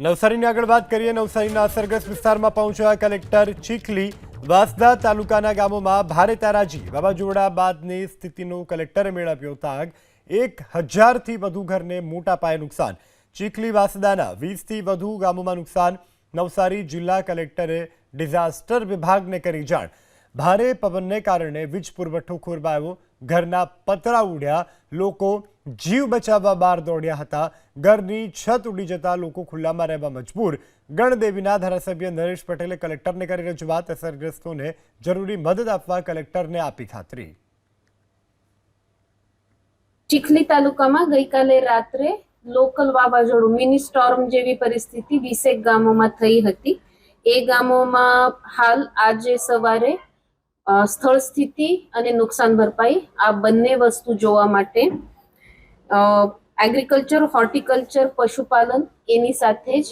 નવસારીની આગળ વાત કરીએ, નવસારીના અસરગ્રસ્ત વિસ્તારમાં પહોંચ્યા કલેક્ટર ચીખલી વાસદા તાલુકાના ગામોમાં ભારે તારાજી વાવાઝોડા બાદની સ્થિતિનો કલેક્ટરે મેળવ્યો તાગ. એક હજારથી વધુ ઘરને મોટા પાયે નુકસાન. ચીખલી વાસદાના વીસથી વધુ ગામોમાં નુકસાન. નવસારી જિલ્લા કલેક્ટરે ડિઝાસ્ટર વિભાગને કરી જાણ. ભારે પવનને કારણે વીજ પુરવઠો ખોરવાયો. ઘરના પતરા ઉડ્યા. લોકો જીવ બચાવવા બહાર દોડ્યા હતા. ઘરની છત ઉડી જતા લોકો ખુલ્લામાં રહેવા મજબૂર. ગણદેવીના ધારાસભ્ય નરેશ પટેલે કલેક્ટરને કરી રજૂઆત. અસરગ્રસ્તોને જરૂરી મદદ આપવા કલેક્ટરને આપી ખાતરી. ચીખલી તાલુકામાં ગઈકાલે રાત્રે લોકલ વાવાઝોડું, મિની સ્ટોર્મ જેવી પરિસ્થિતિ વીસેક ગામોમાં થઈ હતી. એ ગામોમાં હાલ આજે સવારે સ્થળ સ્થિતિ અને નુકસાન ભરપાઈ આ બંને વસ્તુ જોવા માટે એગ્રીકલ્ચર હોર્ટિકલ્ચર પશુપાલન એની સાથે જ